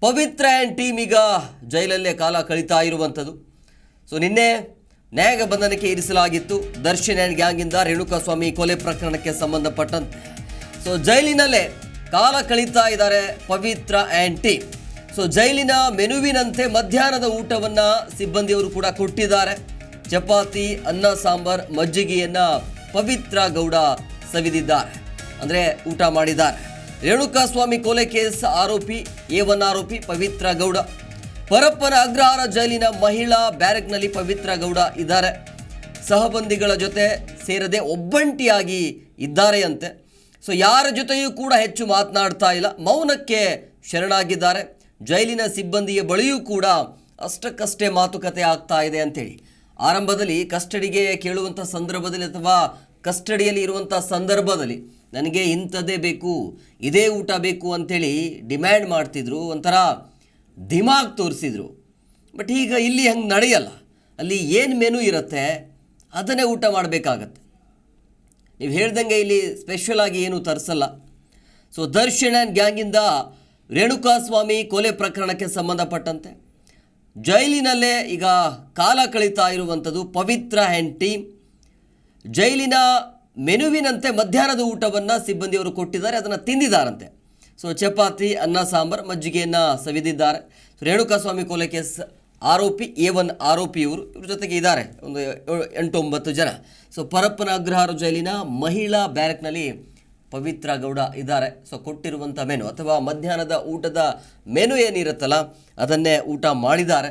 Pavithra and team ಈಗ ಜೈಲಲ್ಲೇ ಕಾಲ ಕಳೀತಾ ಇರುವಂಥದ್ದು. ಸೊ, ನಿನ್ನೆ ನ್ಯಾಯಾಂಗ ಬಂಧನಕ್ಕೆ ಇರಿಸಲಾಗಿತ್ತು. ದರ್ಶನ್ ಆ್ಯಂಡ್ ಗ್ಯಾಂಗಿಂದ ರೇಣುಕಾಸ್ವಾಮಿ ಕೊಲೆ ಪ್ರಕರಣಕ್ಕೆ ಸಂಬಂಧಪಟ್ಟಂತೆ. ಸೊ, ಜೈಲಿನಲ್ಲೇ ಕಾಲ ಕಳೀತಾ ಇದ್ದಾರೆ ಪವಿತ್ರ ಆ್ಯಂಡ್ ಟೀಮ್. ಸೊ, ಜೈಲಿನ ಮೆನುವಿನಂತೆ ಮಧ್ಯಾಹ್ನದ ಊಟವನ್ನು ಸಿಬ್ಬಂದಿಯವರು ಕೂಡ ಕೊಟ್ಟಿದ್ದಾರೆ. ಚಪಾತಿ, ಅನ್ನ, ಸಾಂಬಾರ್, ಮಜ್ಜಿಗೆಯನ್ನು ಪವಿತ್ರ ಗೌಡ ಸವಿದಿದ್ದಾರೆ. ಅಂದರೆ ಊಟ ಮಾಡಿದ್ದಾರೆ. ರೇಣುಕಾಸ್ವಾಮಿ ಕೊಲೆ ಕೇಸ್ ಆರೋಪಿ ಎ ಒನ್ ಆರೋಪಿ ಪವಿತ್ರ ಗೌಡ. ಪರಪ್ಪನ ಅಗ್ರಹಾರ ಜೈಲಿನ ಮಹಿಳಾ ಬ್ಯಾರೆಕ್ನಲ್ಲಿ ಪವಿತ್ರ ಗೌಡ ಇದ್ದಾರೆ. ಸಹಬಂದಿಗಳ ಜೊತೆ ಸೇರದೆ ಒಬ್ಬಂಟಿಯಾಗಿ ಇದ್ದಾರೆ ಅಂತೆ. ಸೊ ಯಾರ ಜೊತೆಯೂ ಕೂಡ ಹೆಚ್ಚು ಮಾತನಾಡ್ತಾ ಇಲ್ಲ. ಮೌನಕ್ಕೆ ಶರಣಾಗಿದ್ದಾರೆ. ಜೈಲಿನ ಸಿಬ್ಬಂದಿಯ ಬಳಿಯೂ ಕೂಡ ಅಷ್ಟಕ್ಕಷ್ಟೇ ಮಾತುಕತೆ ಆಗ್ತಾ ಇದೆ ಅಂತೇಳಿ ಆರಂಭದಲ್ಲಿ ಕಸ್ಟಡಿಗೆ ಕೇಳುವಂಥ ಸಂದರ್ಭದಲ್ಲಿ ಅಥವಾ ಕಸ್ಟಡಿಯಲ್ಲಿ ಇರುವಂಥ ಸಂದರ್ಭದಲ್ಲಿ ನನಗೆ ಇಂಥದ್ದೇ ಬೇಕು, ಇದೇ ಊಟ ಬೇಕು ಅಂಥೇಳಿ ಡಿಮ್ಯಾಂಡ್ ಮಾಡ್ತಿದ್ರು, ಒಂಥರ ದಿಮಾಗ್ ತೋರಿಸಿದ್ರು. ಬಟ್ ಈಗ ಇಲ್ಲಿ ಹಂಗೆ ನಡೆಯಲ್ಲ. ಅಲ್ಲಿ ಏನು ಮೆನು ಇರುತ್ತೆ, ಅದನ್ನೇ ಊಟ ಮಾಡಬೇಕಾಗತ್ತೆ. ನೀವು ಹೇಳ್ದಂಗೆ ಇಲ್ಲಿ ಸ್ಪೆಷಲ್ ಆಗಿ ಏನು ತರಿಸಲ್ಲ. ಸೊ ದರ್ಶನ್ ಆ್ಯಂಡ್ ಗ್ಯಾಂಗಿಂದ ರೇಣುಕಾಸ್ವಾಮಿ ಕೊಲೆ ಪ್ರಕರಣಕ್ಕೆ ಸಂಬಂಧಪಟ್ಟಂತೆ ಜೈಲಿನಲ್ಲೇ ಈಗ ಕಾಲ ಕಳೀತಾ ಇರುವಂಥದ್ದು ಪವಿತ್ರ ಟೀಮ್ ಜೈಲಿನ ಮೆನುವಿನಂತೆ ಮಧ್ಯಾಹ್ನದ ಊಟವನ್ನು ಸಿಬ್ಬಂದಿಯವರು ಕೊಟ್ಟಿದ್ದಾರೆ, ಅದನ್ನು ತಿಂದಿದ್ದಾರಂತೆ. ಸೊ ಚಪಾತಿ, ಅನ್ನ, ಸಾಂಬಾರ್, ಮಜ್ಜಿಗೆಯನ್ನು ಸವಿದಿದ್ದಾರೆ. ರೇಣುಕಾಸ್ವಾಮಿ ಕೊಲೆ ಕೇಸ್ ಆರೋಪಿ, ಎ ಒನ್ ಆರೋಪಿ ಇವರು ಜೊತೆಗೆ ಇದ್ದಾರೆ, ಒಂದು ಎಂಟು ಒಂಬತ್ತು ಜನ. ಸೊ ಪರಪ್ಪನ ಅಗ್ರಹಾರ ಜೈಲಿನ ಮಹಿಳಾ ಬ್ಯಾರಕ್ನಲ್ಲಿ ಪವಿತ್ರ ಗೌಡ ಇದ್ದಾರೆ. ಸೊ ಕೊಟ್ಟಿರುವಂಥ ಮೆನು, ಅಥವಾ ಮಧ್ಯಾಹ್ನದ ಊಟದ ಮೆನು ಏನಿರುತ್ತಲ್ಲ, ಅದನ್ನೇ ಊಟ ಮಾಡಿದ್ದಾರೆ.